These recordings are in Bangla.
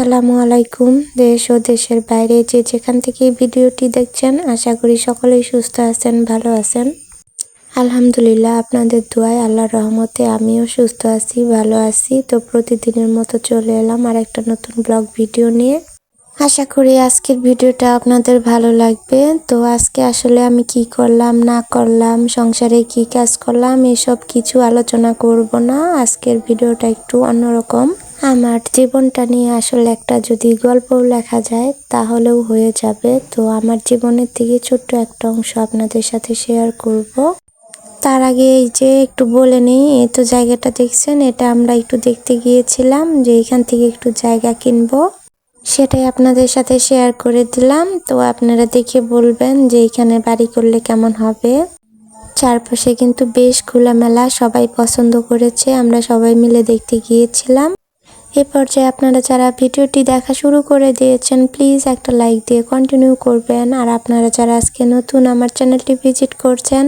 আসসালামু আলাইকুম, দেশ ও দেশের বাইরে যে যেখান থেকে ভিডিওটি দেখছেন, আশা করি সকলেই সুস্থ আছেন, ভালো আছেন। আলহামদুলিল্লাহ, আপনাদের দোয়ায় আল্লাহর রহমতে আমিও সুস্থ আছি, ভালো আছি। তো প্রতিদিনের মতো চলে এলাম আর একটা নতুন ব্লগ ভিডিও নিয়ে। আশা করি আজকের ভিডিওটা আপনাদের ভালো লাগবে। তো আজকে আসলে আমি কি করলাম, না করলাম, সংসারে কি কাজ করলাম, এসব কিছু আলোচনা করব না। আজকের ভিডিওটা একটু অন্যরকম। আমার জীবনটা নিয়ে আসলে একটা যদি গল্প লেখা যায়, তাহলেও হয়ে যাবে। তো আমার জীবনের থেকে ছোট্ট একটা অংশ আপনাদের সাথে শেয়ার করব। তার আগে এই যে একটু বলে নিই, এই তো জায়গাটা দেখছেন, এটা আমরা একটু দেখতে গিয়েছিলাম যে এখান থেকে একটু জায়গা কিনবো। সেটাই আপনাদের সাথে শেয়ার করে দিলাম। তো আপনারা দেখে বলবেন যে এখানে বাড়ি করলে কেমন হবে। চারপাশে কিন্তু বেশ খোলামেলা, সবাই পছন্দ করেছে, আমরা সবাই মিলে দেখতে গিয়েছিলাম। এ পর্যায়ে আপনারা যারা ভিডিওটি দেখা শুরু করে দিয়েছেন প্লিজ একটা লাইক দিয়ে কন্টিনিউ করবেন। আর আপনারা যারা আজকে নতুন আমার চ্যানেলটি ভিজিট করছেন,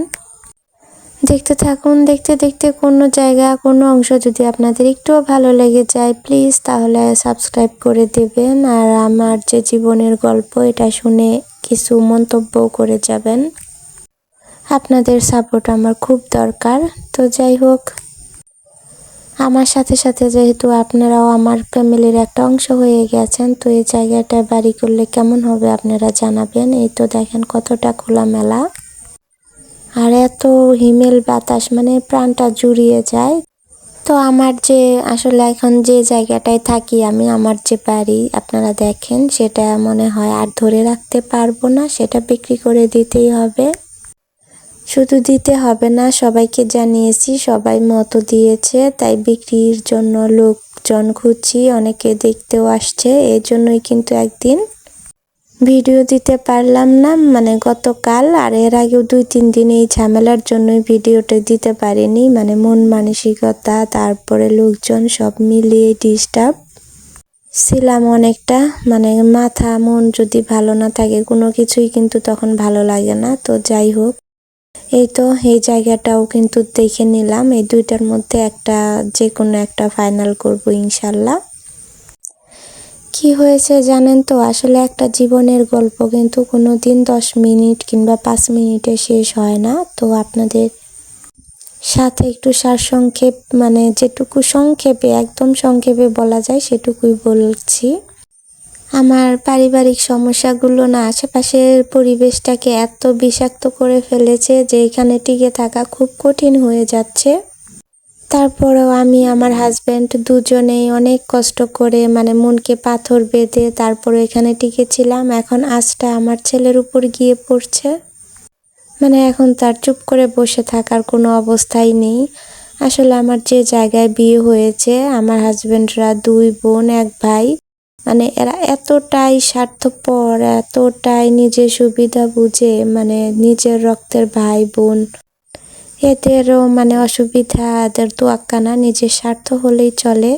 দেখতে থাকুন, দেখতে দেখতে কোনো জায়গা, কোনো অংশ যদি আপনাদের একটুও ভালো লেগে যায় প্লিজ তাহলে সাবস্ক্রাইব করে দেবেন। আর আমার যে জীবনের গল্প, এটা শুনে কিছু মন্তব্য করে যাবেন। আপনাদের সাপোর্ট আমার খুব দরকার। তো যাই হোক আমার সাথে সাথে যেহেতু আপনারাও আমার ফ্যামিলির একটা অংশ হয়ে গেছেন, তো এই জায়গাটা বাড়ি করলে কেমন হবে আপনারা জানাবেন? এই তো দেখেন কতটা খোলামেলা। আর এত হিমেল বাতাস মানে প্রাণটা জুড়িয়ে যায়। তো আমার যে আসলে এখন যে জায়গাটায় থাকি আমি, আমার যে বাড়ি আপনারা দেখেন, সেটা মনে হয় আর ধরে রাখতে পারব না, সেটা বিক্রি করে দিতেই হবে। শুধু দিতে হবে না, সবাইকে জানিয়েছি, সবাই মতো দিয়েছে, তাই বিক্রির জন্য লোকজন খুঁজছি, অনেকে দেখতেও আসছে এই জন্যই কিন্তু একদিন ভিডিও দিতে পারলাম না মানে গতকাল, আর এর আগেও দুই তিন দিন এই ঝামেলার জন্যই ভিডিওটা দিতে পারিনি মানে মন মানসিকতা, তারপরে লোকজন সব মিলিয়ে ডিস্টার্ব ছিলাম অনেকটা মানে মাথা মন যদি ভালো না থাকে, কোনো কিছুই কিন্তু তখন ভালো লাগে না, তো যাই হোক। এই তো, এই জায়গাটাও কিন্তু দেখে নিলাম। এই দুইটার মধ্যে একটা যে কোনো একটা ফাইনাল করব ইনশাল্লাহ। কি হয়েছে জানেন তো? আসলে একটা জীবনের গল্প কিন্তু কোনো দিন দশ মিনিট কিংবা পাঁচ মিনিটে শেষ হয় না। তো আপনাদের সাথে একটু সারসংক্ষেপ মানে যেটুকু সংক্ষেপে, একদম সংক্ষেপে বলা যায় সেটুকুই বলছি। আমার পারিবারিক সমস্যাগুলো না, আশেপাশের পরিবেশটাকে এত বিষাক্ত করে ফেলেছে যে এখানে টিকে থাকা খুব কঠিন হয়ে যাচ্ছে। তারপরেও আমি আমার হাজব্যান্ড দুজনেই অনেক কষ্ট করে মানে মনকে পাথর বেঁধে তারপরে এখানে টিকেছিলাম। এখন আজটা আমার ছেলের উপর গিয়ে পড়ছে। মানে এখন তার চুপ করে বসে থাকার কোনো অবস্থাই নেই। আসলে আমার যে জায়গায় বিয়ে হয়েছে, আমার হাজব্যান্ডরা দুই বোন, এক ভাই। মানে এরা এতটাই স্বার্থপর, এতটাই নিজের সুবিধা বুঝে মানে নিজের রক্তের ভাই বোন এদেরও মানে অসুবিধা, এদের তোয়াক্কা না নিজের স্বার্থ হলেই চলে।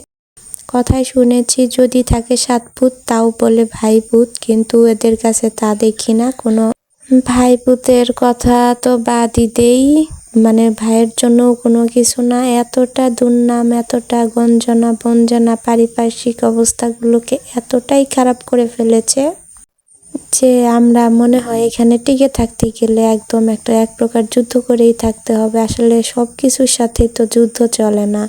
কথায় শুনেছি, যদি থাকে সাত ফুট তাও বলে ভাই ভূত কিন্তু এদের কাছে তা দেখি না। কোনো ভাই ভূতের কথা তো বাদই দেই। মানে ভাইয়ের জন্য কোনো কিছু না, এতটা দুর্নাম, এতটা গঞ্জনা, বঞ্জনা, পারিপার্শ্বিক অবস্থাগুলোকে এতটাই খারাপ করে ফেলেছে যে আমরা মনে হয় এখানে টিকে থাকতে গেলে একদম একটা এক প্রকার যুদ্ধ করেই থাকতে হবে। আসলে সব কিছুর সাথে তো যুদ্ধ চলে না।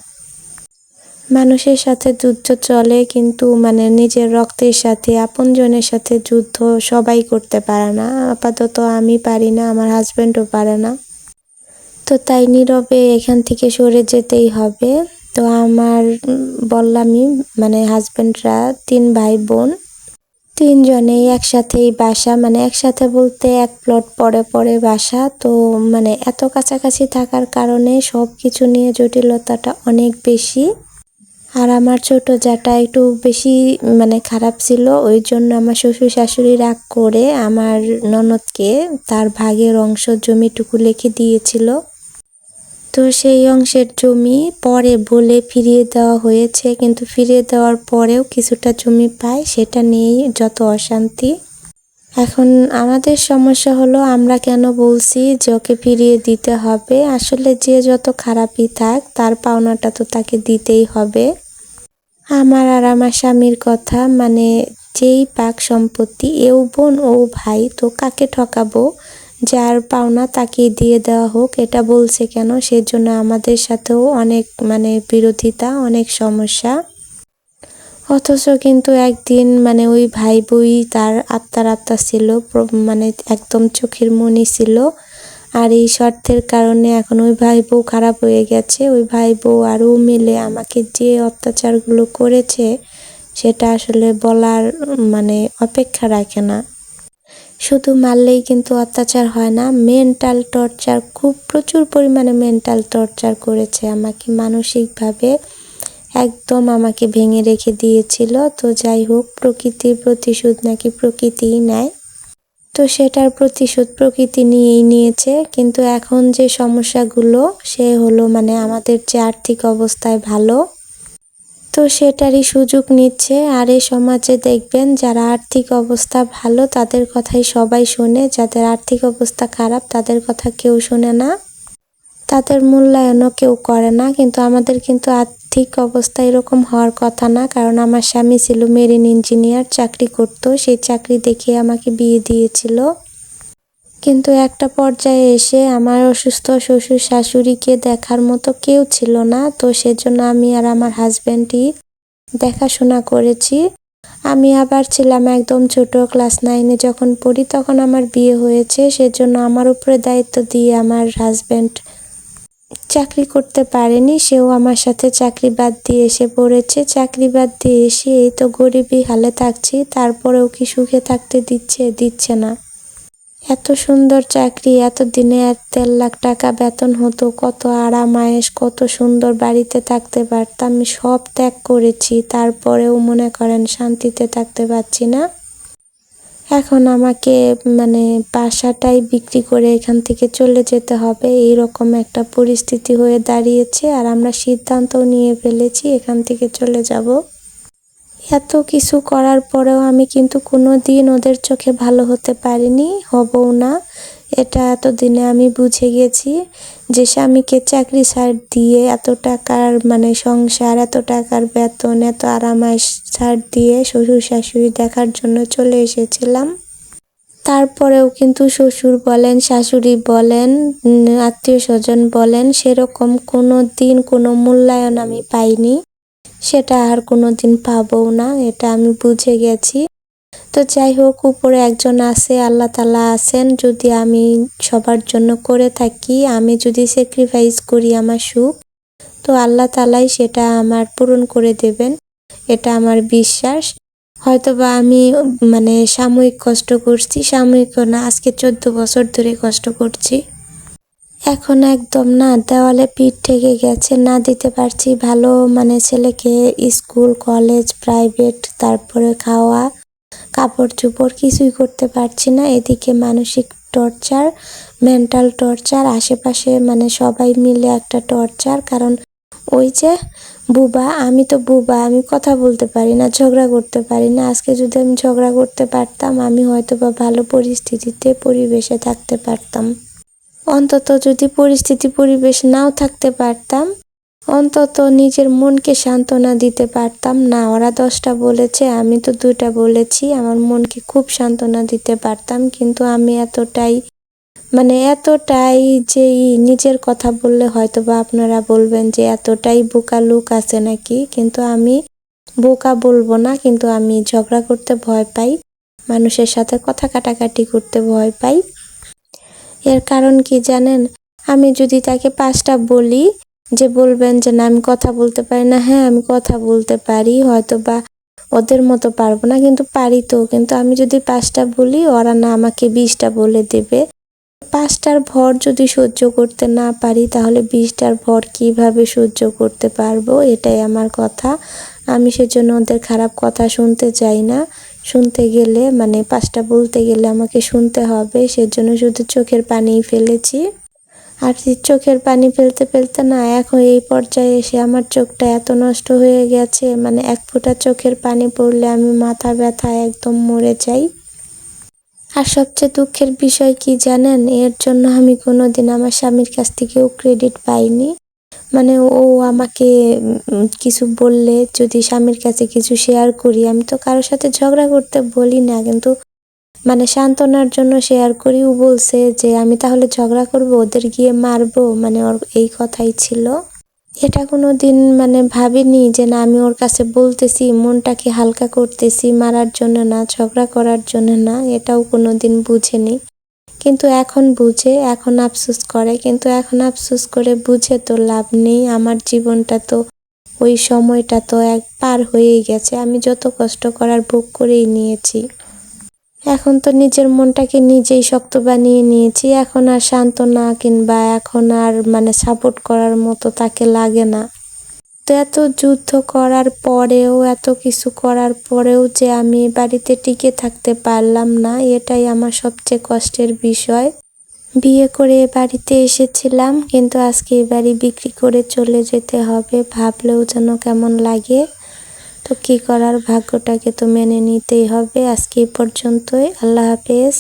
মানুষের সাথে যুদ্ধ চলে কিন্তু মানে নিজের রক্তের সাথে, আপনজনের সাথে যুদ্ধ সবাই করতে পারে না। আপাতত আমি পারি না, আমার হাজব্যান্ডও পারে না। তো তাই নীরবে এখান থেকে সরে যেতেই হবে। তো আমার বললামই মানে হাজব্যান্ডরা তিন ভাই বোন, তিনজনেই একসাথেই বাসা। মানে একসাথে বলতে এক প্লট পরে পরে বাসা। তো মানে এত কাছাকাছি থাকার কারণে সব কিছু নিয়ে জটিলতাটা অনেক বেশি। আর আমার ছোট জাটা একটু বেশি মানে খারাপ ছিল। ওই জন্য আমার শ্বশুর শাশুড়ি রাগ করে আমার ননদকে তার ভাগের অংশ জমিটুকু লিখে দিয়েছিল। তো সেই অংশের জমি পরে বলে ফিরিয়ে দেওয়া হয়েছে, কিন্তু ফিরিয়ে দেওয়ার পরেও কিছুটা জমি পায়, সেটা নিয়েই যত অশান্তি। এখন আমাদের সমস্যা হলো, আমরা কেন বলছি যে ওকে ফিরিয়ে দিতে হবে? আসলে যে যত খারাপই থাক, তার পাওনাটা তো তাকে দিতেই হবে। আমার আর আমার স্বামীর কথা মানে যেই পাক সম্পত্তি, এও বোন ও ভাই, তো কাকে ঠকাবো? যার পাওনা তাকে দিয়ে দেওয়া হোক, এটা বলছে কেন? সেজন্য আমাদের সাথেও অনেক মানে বিরোধিতা, অনেক সমস্যা। অথচ কিন্তু একদিন মানে ওই ভাই বই তার আত্মার আত্মা ছিল মানে একদম চোখের মনি ছিল। আর এই স্বার্থের কারণে এখন ওই ভাই বউ খারাপ হয়ে গেছে। ওই ভাই বউ আরও মিলে আমাকে যে অত্যাচারগুলো করেছে, সেটা আসলে বলার মানে অপেক্ষা রাখে না। শুধু মারলেই কিন্তু অত্যাচার হয় না মেন্টাল টর্চার খুব প্রচুর পরিমাণে মেন্টাল টর্চার করেছে আমাকে মানসিকভাবে। একদম আমাকে ভেঙে রেখে দিয়েছিল, তো যাই হোক, প্রকৃতির প্রতিশোধ নাকি প্রকৃতিই নেয়। তো সেটার প্রতিশোধ প্রকৃতি নিয়েই নিয়েছে, কিন্তু এখন যে সমস্যাগুলো, সে হলো মানে আমাদের যে আর্থিক অবস্থায় ভালো। তো সেটারই সুযোগ নিচ্ছে। আর এই সমাজে দেখবেন যারা আর্থিক অবস্থা ভালো, তাদের কথাই সবাই শোনে। যাদের আর্থিক অবস্থা খারাপ, তাদের কথা কেউ শোনে না। তাদের মূল্যায়নও কেউ করে না। কিন্তু আমাদের কিন্তু আর্থিক অবস্থা এরকম হওয়ার কথা না। কারণ আমার স্বামী ছিল মেরিন ইঞ্জিনিয়ার চাকরি করত। সেই চাকরি দেখে আমাকে বিয়ে দিয়েছিল। কিন্তু একটা পর্যায়ে এসে আমার অসুস্থ শ্বশুর শাশুড়িকে দেখার মতো কেউ ছিল না, তো সেজন্য আমি আর আমার হাজব্যান্ডই দেখাশোনা করেছি। আমি আবার ছিলাম একদম ছোট, ক্লাস নাইনে যখন পড়ি তখন আমার বিয়ে হয়েছে, সেজন্য আমার উপরে দায়িত্ব দিয়ে আমার হাজব্যান্ড চাকরি করতে পারেনি, সেও আমার সাথে চাকরি বাদ দিয়ে এসে পড়েছে। চাকরি বাদ দিয়ে এসে এই তো গরিবই হালে থাকছি, তারপরেও কি সুখে থাকতে দিচ্ছে দিচ্ছে না। এত সুন্দর চাকরি এত দিনে এক দেড় লাখ টাকা বেতন হতো, কত আরাম, আয়েস, কত সুন্দর বাড়িতে থাকতে পারতাম। সব ত্যাগ করেছি, তারপরেও মনে করেন শান্তিতে থাকতে পারছি না। এখন আমাকে মানে বাসাটাই বিক্রি করে এখান থেকে চলে যেতে হবে। এইরকম একটা পরিস্থিতি হয়ে দাঁড়িয়েছে, আর আমরা সিদ্ধান্তও নিয়ে ফেলেছি, এখান থেকে চলে যাব। এত কিছু করার পরেও আমি কিন্তু কোনো দিন ওদের চোখে ভালো হতে পারিনি, হবও না। এটা এতদিনে আমি বুঝে গেছি যে স্বামীকে চাকরি ছাড় দিয়ে এত টাকার মানে সংসার, এত টাকার বেতন, এত আরামায় ছাড় দিয়ে শ্বশুর শাশুড়ি দেখার জন্য চলে এসেছিলাম। তারপরেও কিন্তু শ্বশুর বলেন, শাশুড়ি বলেন আত্মীয় স্বজন বলেন, সেরকম কোনো দিন কোনো মূল্যায়ন আমি পাইনি। সেটা আর কোনো দিন পাবও না, এটা আমি বুঝে গেছি। তো যাই হোক, উপরে একজন আছে, আল্লাহ তালা আছেন, যদি আমি সবার জন্য করে থাকি, আমি যদি স্যাক্রিফাইস করি আমার সুখ, তো আল্লাহ তালাই সেটা আমার পূরণ করে দেবেন, এটা আমার বিশ্বাস। হয়তোবা আমি মানে সাময়িক কষ্ট করছি, সাময়িক না, আজকে চোদ্দ বছর ধরে কষ্ট করছি। এখন একদম না, দেওয়ালে পিঠ ঠেকে গেছে, না দিতে পারছি ভালো মানে ছেলেকে স্কুল, কলেজ, প্রাইভেট, তারপরে খাওয়া কাপড় চোপড় কিছুই করতে পারছি না। এদিকে মানসিক টর্চার, মেন্টাল টর্চার, আশেপাশে মানে সবাই মিলে একটা টর্চার, কারণ ওই যে বুবা, আমি তো বুবা, আমি কথা বলতে পারি না, ঝগড়া করতে পারি না। আজকে যদি আমি ঝগড়া করতে পারতাম, আমি হয়তো বা ভালো পরিস্থিতিতে, পরিবেশে থাকতে পারতাম। অন্তত যদি পরিস্থিতি পরিবেশ নাও থাকতে পারতাম, অন্তত নিজের মনকে সান্ত্বনা দিতে পারতাম। না, ওরা দশটা বলেছে, আমি তো দুইটা বলেছি, আমার মনকে খুব সান্ত্বনা দিতে পারতাম, কিন্তু আমি এতটাই মানে এতটাই যে নিজের কথা বললে হয়তো বা আপনারা বলবেন যে এতটাই বোকা লুক আছে নাকি, কিন্তু আমি বোকা বলব না, কিন্তু আমি ঝগড়া করতে ভয় পাই, মানুষের সাথে কথা কাটাকাটি করতে ভয় পাই। এর কারণ কি জানেন? আমি যদি তাকে পাঁচটা বলি যে বলবেন যে না, আমি কথা বলতে পারি না হ্যাঁ আমি কথা বলতে পারি হয়তো বা ওদের মতো পারব না, কিন্তু পারি তো। কিন্তু আমি যদি পাঁচটা বলি, ওরা না আমাকে বিশটা বলে দেবে। পাঁচটার ভর যদি সহ্য করতে না পারি, তাহলে বিশটার ভর কীভাবে সহ্য করতে পারব? এটাই আমার কথা। আমি সেজন্য ওদের খারাপ কথা শুনতে চাই না। শুনতে গেলে মানে পাঁচটা বলতে গেলে আমাকে শুনতে হবে, সেজন্য শুধু চোখের পানিই ফেলেছি। আর চোখের পানি ফেলতে ফেলতে না, এখন এই পর্যায়ে এসে আমার চোখটা এত নষ্ট হয়ে গেছে মানে এক ফোঁটা চোখের পানি পড়লে আমি মাথা ব্যথা একদম মরে যাই। আর সবচেয়ে দুঃখের বিষয় কি জানেন? এর জন্য আমি কোনোদিন আমার স্বামীর কাছ থেকেও ক্রেডিট পাইনি। মানে ও আমাকে কিছু বললে যদি স্বামীর কাছে কিছু শেয়ার করি, আমি তো কারোর সাথে ঝগড়া করতে বলি না, কিন্তু মানে সান্ত্বনার জন্য শেয়ার করি। ও বলছে যে, আমি তাহলে ঝগড়া করব, ওদের গিয়ে মারবো। মানে ওর এই কথাই ছিল। এটা কোনো দিন মানে ভাবিনি যে, না, আমি ওর কাছে বলতেছি, মনটাকে হালকা করতেছি, মারার জন্য না, ঝগড়া করার জন্য না। এটাও কোনো দিন বুঝেনি। কিন্তু এখন বুঝে, এখন আফসোস করে। কিন্তু এখন আফসোস করে বুঝে তো লাভ নেই। আমার জীবনটা তো, ওই সময়টা তো এক পার হয়েই গেছে। আমি যত কষ্ট করার ভোগ করেই নিয়েছি। এখন তো নিজের মনটাকে নিজেই শক্ত বানিয়ে নিয়েছি। এখন আর সান্ত্বনা কিংবা এখন আর মানে সাপোর্ট করার মতো তাকে লাগে না। তো এত যুদ্ধ করার পরেও, এত কিছু করার পরেও যে আমি বাড়িতে টিকে থাকতে পারলাম না, এটাই আমার সবচেয়ে কষ্টের বিষয়। বিয়ে করে বাড়িতে এসেছিলাম, কিন্তু আজকে এ বাড়ি বিক্রি করে চলে যেতে হবে, ভাবলেও যেন কেমন লাগে। তো কি করার, ভাগ্যটাকে তো মেনে নিতেই হবে। আজকে এই পর্যন্তই। আল্লাহ হাফেজ।